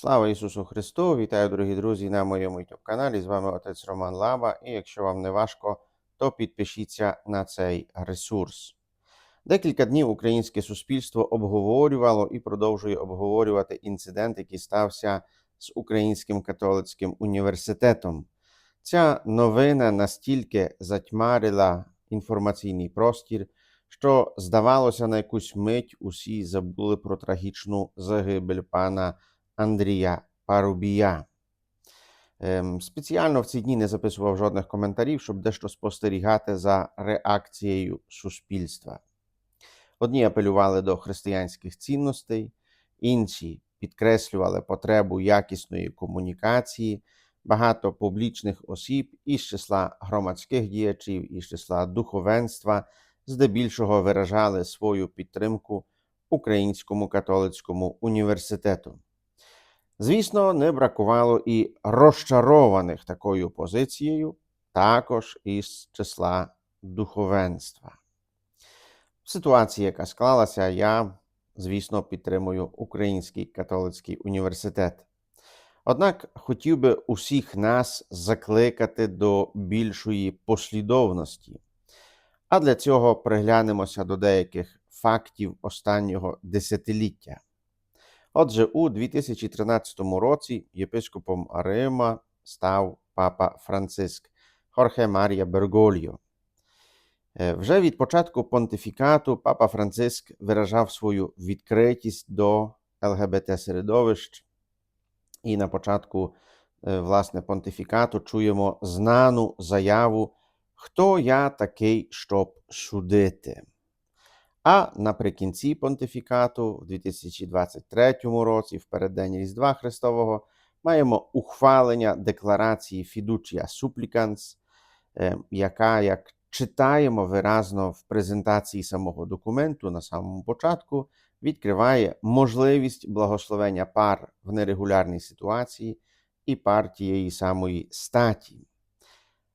Слава Ісусу Христу! Вітаю, дорогі друзі, на моєму youtube каналі. З вами отець Роман Лаба. І якщо вам не важко, то підпишіться на цей ресурс. Декілька днів українське суспільство обговорювало і продовжує обговорювати інцидент, який стався з Українським католицьким університетом. Ця новина настільки затьмарила інформаційний простір, що, здавалося, на якусь мить усі забули про трагічну загибель пана Андрія Парубія. Ем, спеціально в ці дні не записував жодних коментарів, щоб дещо спостерігати за реакцією суспільства. Одні апелювали до християнських цінностей, інші підкреслювали потребу якісної комунікації. Багато публічних осіб із числа громадських діячів, із числа духовенства здебільшого виражали свою підтримку Українському католицькому університету. Звісно, не бракувало і розчарованих такою позицією, також із числа духовенства. В ситуації, яка склалася, я, звісно, підтримую Український католицький університет. Однак хотів би усіх нас закликати до більшої послідовності. А для цього приглянемося до деяких фактів останнього десятиліття. Отже, у 2013 році єпископом Рима став папа Франциск Хорхе Марія Бергольо. Е, Вже від початку понтифікату папа Франциск виражав свою відкритість до ЛГБТ-середовищ, і на початку е, власне понтифікату чуємо знану заяву, хто я такий, щоб судити. А наприкінці понтифікату, в 2023 році, в переддень Різдва Христового, маємо ухвалення декларації Fiducia Supplicans, е, яка, як читаємо виразно в презентації самого документу на самому початку, відкриває можливість благословення пар в нерегулярній ситуації і пар тієї самої статі.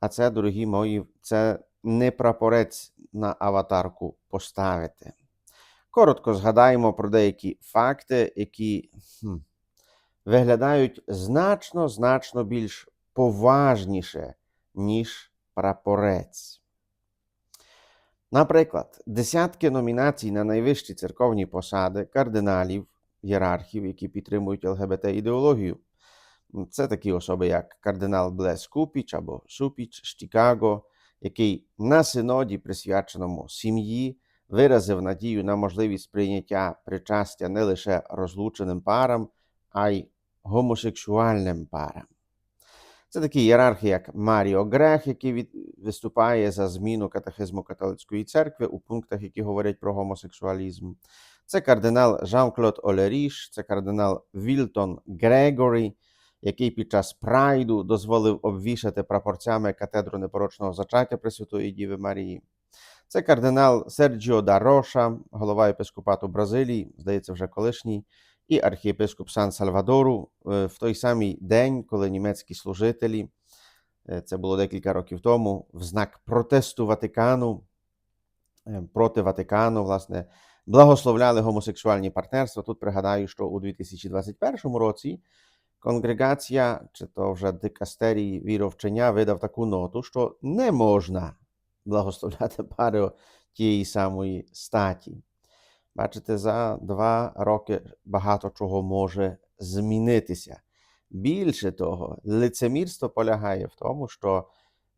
А це, дорогі мої, це не прапорець на аватарку поставити. Коротко згадаємо про деякі факти, які хм, виглядають значно, значно більш поважніше, ніж прапорець. Наприклад, десятки номінацій на найвищі церковні посади кардиналів, ієрархів, які підтримують ЛГБТ-ідеологію. Це такі особи, як кардинал Блес Купіч або Супіч з Чикаго, який на синоді, присвяченому сім'ї, виразив надію на можливість прийняття причастя не лише розлученим парам, а й гомосексуальним парам. Це такі ієрархи, як Маріо Грех, який від... виступає за зміну катехизму католицької церкви у пунктах, які говорять про гомосексуалізм. Це кардинал Жан-Клод Олеріш, це кардинал Вільтон Грегорі, який під час прайду дозволив обвішати прапорцями катедру непорочного зачаття Пресвятої Діви Марії. Це кардинал Серджіо Дароша, голова єпископату Бразилії, здається, вже колишній, і архієпископ Сан Сальвадору е, в той самий день, коли німецькі служителі, е, це було декілька років тому, в знак протесту Ватикану е, проти Ватикану, власне, благословляли гомосексуальні партнерства. Тут пригадаю, що у 2021 році конгрегація, чи то вже дикастерій віровчення видав таку ноту, що не можна благословляти пари тієї самої статі. Бачите, за два роки багато чого може змінитися. Більше того, лицемірство полягає в тому, що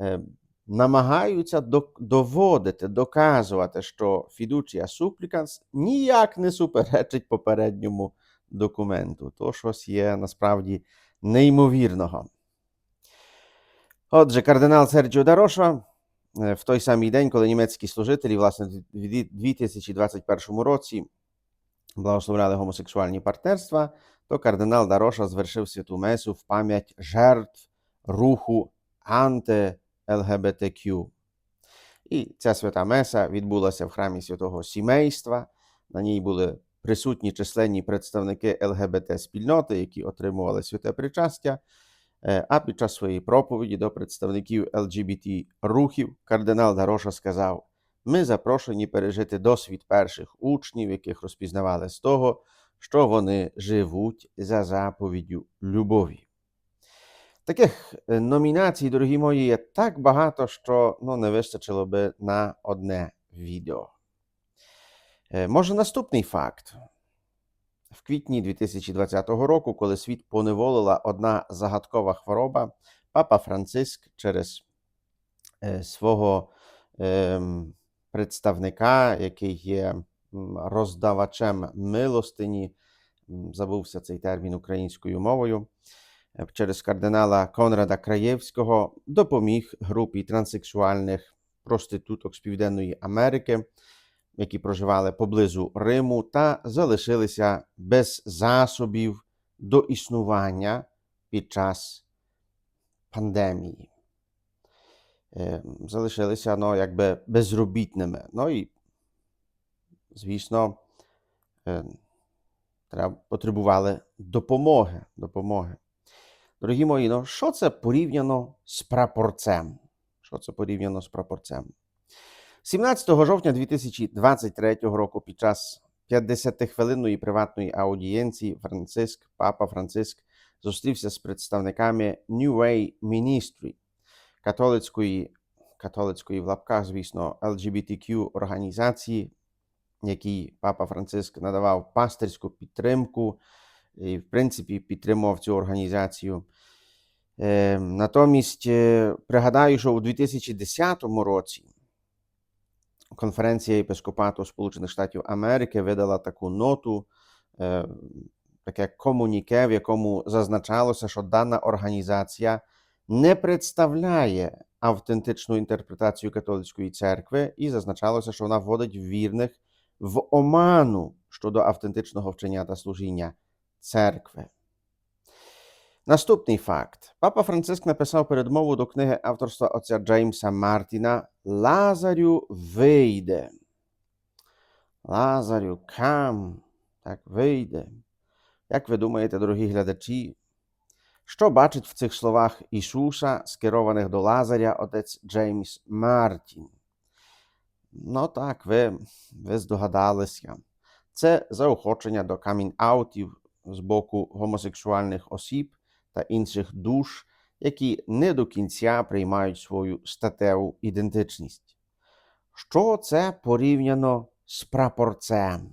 е, намагаються до, доводити, доказувати, що фідучія супліканс ніяк не суперечить попередньому документу. То щось є насправді неймовірного. Отже, кардинал Серджіо Дароша е, в той самий день, коли німецькі служителі, власне, в 2021 році благословляли гомосексуальні партнерства, то кардинал Дароша звершив святу месу в пам'ять жертв руху анти-ЛГБТQ. І ця свята меса відбулася в храмі святого сімейства. На ній були присутні численні представники ЛГБТ-спільноти, які отримували святе причастя. Е, А під час своєї проповіді до представників LGBT рухів кардинал Дароша сказав: Ми запрошені пережити досвід перших учнів, яких розпізнавали з того, що вони живуть за заповіддю любові. Таких е, номінацій, дорогі мої, є так багато, що ну, не вистачило би на одне відео. Е, Може, наступний факт. В квітні 2020 року, коли світ поневолила одна загадкова хвороба, папа Франциск через е, свого ем, представника, який є роздавачем милостині, забувся цей термін українською мовою, е, через кардинала Конрада Краєвського допоміг групі транссексуальних проституток з Південної Америки, які проживали поблизу Риму, та залишилися без засобів до існування під час пандемії. Е, Залишилися ну, якби безробітними. Ну і, звісно, е, треба, потребували допомоги. допомоги. Дорогі мої, ну що це порівняно з прапорцем? Що це порівняно з прапорцем? 17 жовтня 2023 року під час 50-хвилинної приватної аудієнції Франциск, папа Франциск зустрівся з представниками New Way Ministry, католицької, католицької в лапках, звісно, LGBTQ організації, якій папа Франциск надавав пастирську підтримку і, в принципі, підтримував цю організацію. Е, натомість е, пригадаю, що у 2010 році конференція єпископату Сполучених Штатів Америки видала таку ноту, е, таке комуніке, в якому зазначалося, що дана організація не представляє автентичну інтерпретацію католицької церкви, і зазначалося, що вона вводить вірних в оману щодо автентичного вчення та служіння церкви. Наступний факт. Папа Франциск написав передмову до книги авторства отця Джеймса Мартіна Лазарю вийде. Лазарю кам. Так вийде. Як ви думаєте, дорогі глядачі, що бачить в цих словах Ісуса, скерованих до Лазаря отець Джеймс Мартін? Ну так, ви, ви здогадалися. Це заохочення до камінг-аутів з боку гомосексуальних осіб та інших душ, які не до кінця приймають свою статеву ідентичність. Що це порівняно з прапорцем?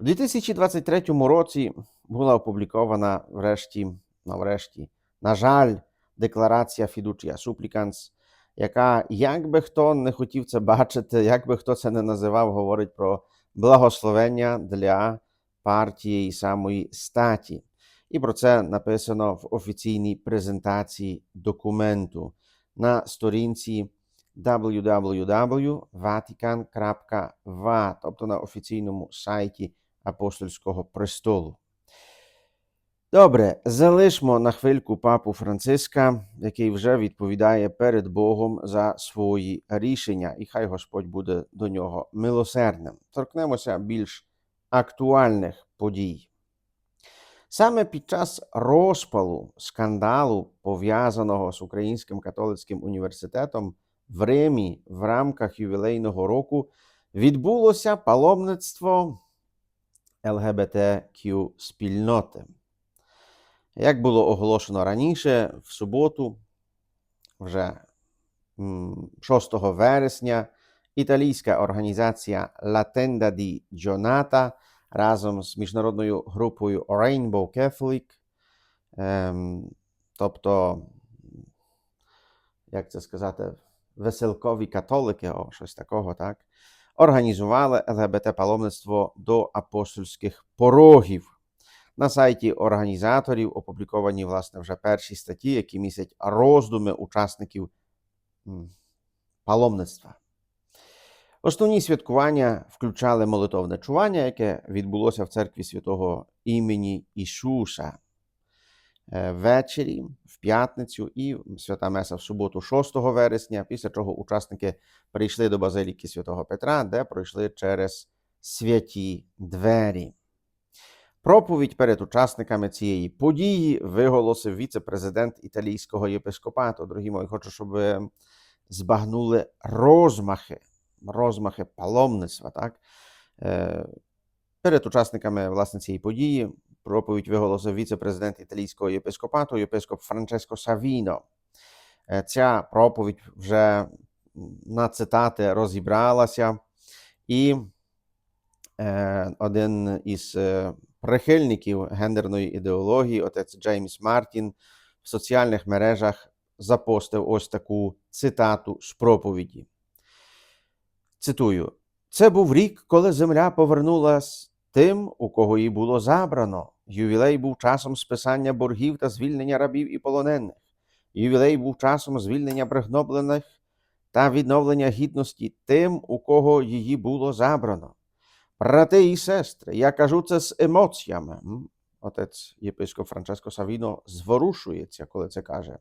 У 2023 році була опублікована врешті, врешті, на жаль, декларація Fiducia Supplicans, яка, як би хто не хотів це бачити, як би хто це не називав, говорить про благословення для партії і самої статі. І про це написано в офіційній презентації документу на сторінці www.vatican.va, тобто на офіційному сайті Апостольського престолу. Добре, залишмо на хвильку папу Франциска, який вже відповідає перед Богом за свої рішення, і хай Господь буде до нього милосердним. Торкнемося більш актуальних подій. Саме під час розпалу скандалу, пов'язаного з Українським католицьким університетом в Римі в рамках ювілейного року, відбулося паломництво ЛГБТQ спільноти. Як було оголошено раніше, в суботу, вже 6 вересня, італійська організація La Tenda di Giornata разом з міжнародною групою Rainbow Catholic, ем, тобто, як це сказати, веселкові католики, о, щось такого, так, організували ЛГБТ-паломництво до апостольських порогів. На сайті організаторів опубліковані, власне, вже перші статті, які містять роздуми учасників паломництва. Основні святкування включали молитовне чування, яке відбулося в церкві святого імені Ісуса е, ввечері, в п'ятницю і свята Меса в суботу, 6 вересня, після чого учасники прийшли до базиліки святого Петра, де пройшли через святі двері. Проповідь перед учасниками цієї події виголосив віце-президент італійського єпископату. Дорогі мої, хочу, щоб збагнули розмахи розмахи паломництва, так? Е, Перед учасниками власне цієї події проповідь виголосив віце-президент італійського єпископату, єпископ Франческо Савіно. Е, Ця проповідь вже на цитати розібралася, і е, один із прихильників гендерної ідеології, отець Джеймс Мартін, в соціальних мережах запостив ось таку цитату з проповіді. Цитую: Це був рік, коли земля повернулась тим, у кого її було забрано. Ювілей був часом списання боргів та звільнення рабів і полонених. Ювілей був часом звільнення пригноблених та відновлення гідності тим, у кого її було забрано. Брати і сестри, я кажу це з емоціями. Отець єпископ Франческо Савіно зворушується, коли це каже.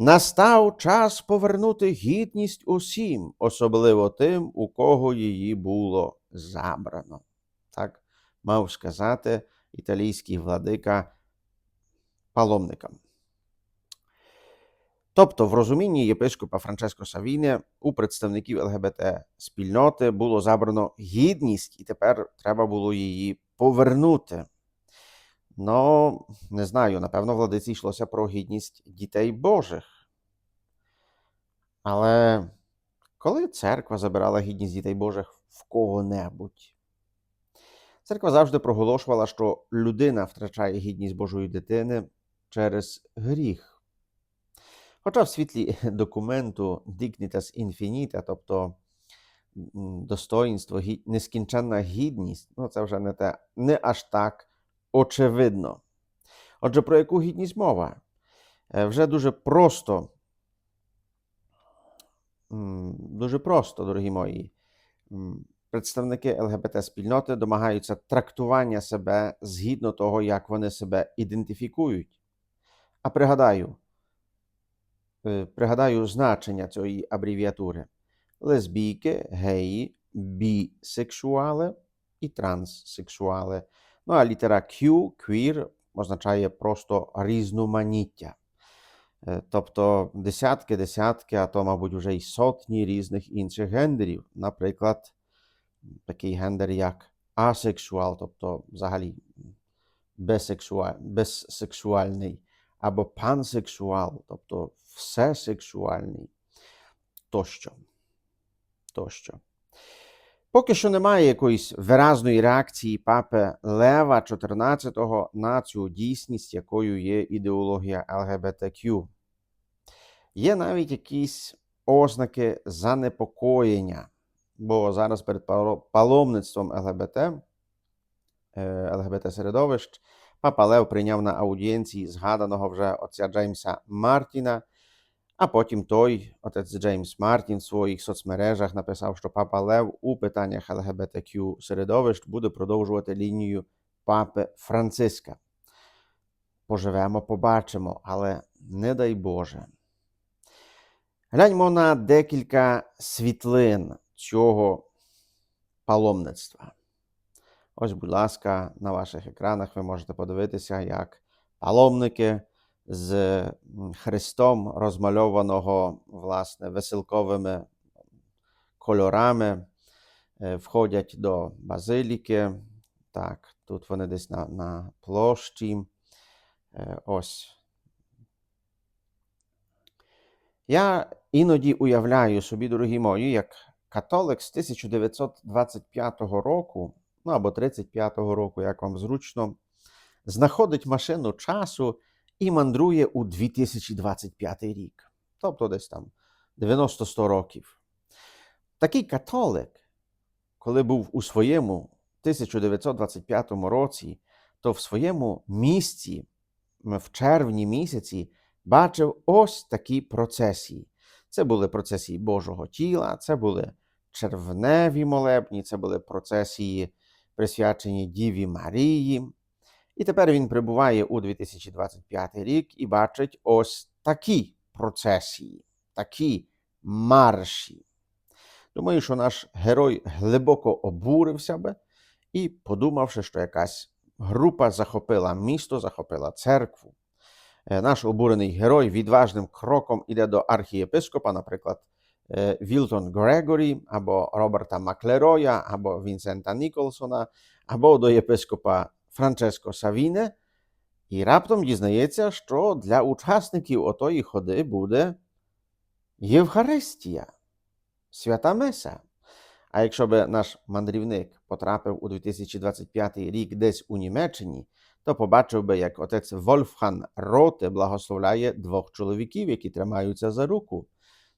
Настав час повернути гідність усім, особливо тим, у кого її було забрано. Так мав сказати італійський владика паломникам. Тобто, в розумінні єпископа Франческо Савіне у представників ЛГБТ спільноти було забрано гідність, і тепер треба було її повернути. Ну, не знаю, напевно, владиці йшлося про гідність дітей Божих. Але коли церква забирала гідність дітей Божих в кого-небудь, церква завжди проголошувала, що людина втрачає гідність Божої дитини через гріх. Хоча в світлі документу Dignitas Infinita, тобто достоїнство, нескінченна гідність, ну це вже не, те, не аж так очевидно. Отже, про яку гідність мова? Е, Вже дуже просто, дуже просто, дорогі мої. Представники ЛГБТ-спільноти домагаються трактування себе згідно того, як вони себе ідентифікують. А пригадаю, е, пригадаю значення цієї абревіатури: лесбійки, геї, бісексуали і транссексуали. Ну а літера Q, queer, означає просто різноманіття. Е, Тобто десятки, десятки, а то, мабуть, вже й сотні різних інших гендерів. Наприклад, такий гендер, як асексуал, тобто взагалі безсексуальний, або пансексуал, тобто всесексуальний, тощо. тощо. Поки що немає якоїсь виразної реакції папи Лева XIV на цю дійсність, якою є ідеологія ЛГБТQ. Є навіть якісь ознаки занепокоєння, бо зараз перед паломництвом ЛГБТ, е, ЛГБТ-середовищ, папа Лев прийняв на аудієнції згаданого вже отця Джеймса Мартіна, а потім той, отець Джеймс Мартін, в своїх соцмережах написав, що папа Лев у питаннях ЛГБТQ середовищ буде продовжувати лінію папи Франциска. Поживемо, побачимо, але не дай Боже. Гляньмо на декілька світлин цього паломництва. Ось, будь ласка, на ваших екранах ви можете подивитися, як паломники з м, Христом, розмальованого власне веселковими кольорами, е, входять до базиліки. Так, тут вони десь на, на площі. Е, Ось. Я іноді уявляю собі, дорогі мої, як католик з 1925 року, ну або 35-го року, як вам зручно, знаходить машину часу і мандрує у 2025 рік. Тобто десь там 90-100 років. Такий католик, коли був у своєму 1925 році, то в своєму місці в червні місяці бачив ось такі процесії. Це були процесії Божого тіла, це були червневі молебні, це були процесії, присвячені Діві Марії. І тепер він прибуває у 2025 рік і бачить ось такі процесії, такі марші. Думаю, що наш герой глибоко обурився би і, подумавши, що якась група захопила місто, захопила церкву. Е, Наш обурений герой відважним кроком іде до архієпископа, наприклад, е, Вілтон Грегорі, або Роберта Маклероя, або Вінсента Ніколсона, або до єпископа Франческо Савіне, і раптом дізнається, що для учасників отої ходи буде Євхаристія, свята Меса. А якщо би наш мандрівник потрапив у 2025 рік десь у Німеччині, то побачив би, як отець Вольфхан Роте благословляє двох чоловіків, які тримаються за руку.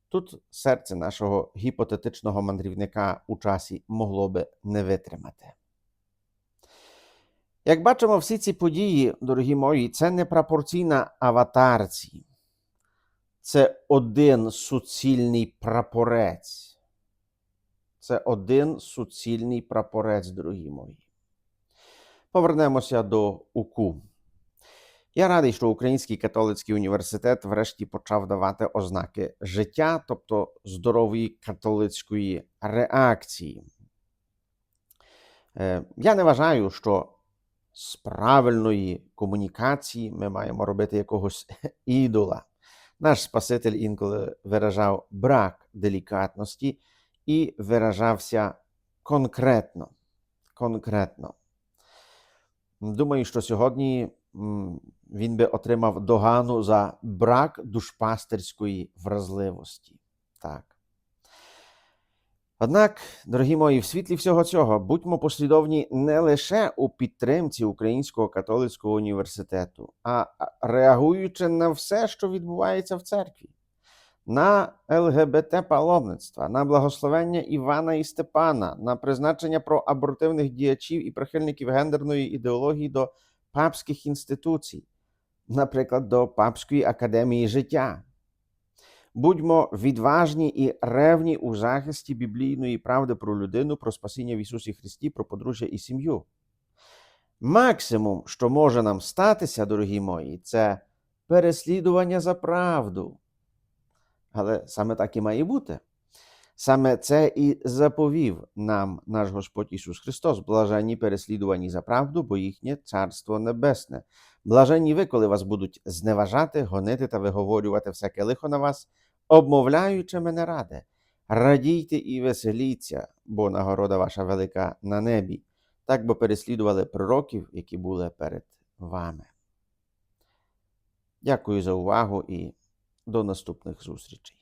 Тут серце нашого гіпотетичного мандрівника у часі могло би не витримати. Як бачимо, всі ці події, дорогі мої, це не пропорційна аватарці. Це один суцільний прапорець. Це один суцільний прапорець, дорогі мої. Повернемося до УКУ. Я радий, що Український католицький університет врешті почав давати ознаки життя, тобто здорової католицької реакції. Е, Я не вважаю, що з правильної комунікації ми маємо робити якогось ідола. Наш Спаситель інколи виражав брак делікатності і виражався конкретно. конкретно. Думаю, що сьогодні він би отримав догану за брак душпастерської вразливості. Так. Однак, дорогі мої, в світлі всього цього будьмо послідовні не лише у підтримці Українського католицького університету, а реагуючи на все, що відбувається в церкві, на ЛГБТ паломництва, на благословення Івана і Степана, на призначення про абортивних діячів і прихильників гендерної ідеології до папських інституцій, наприклад, до Папської академії життя. Будьмо відважні і ревні у захисті біблійної правди про людину, про спасіння в Ісусі Христі, про подружжя і сім'ю. Максимум, що може нам статися, дорогі мої, це переслідування за правду. Але саме так і має бути. Саме це і заповів нам наш Господь Ісус Христос, блаженні переслідувані за правду, бо їхнє Царство Небесне. Блаженні ви, коли вас будуть зневажати, гонити та виговорювати всяке лихо на вас, обмовляючи мене раде. Радійте і веселіться, бо нагорода ваша велика на небі, так бо переслідували пророків, які були перед вами. Дякую за увагу і до наступних зустрічей.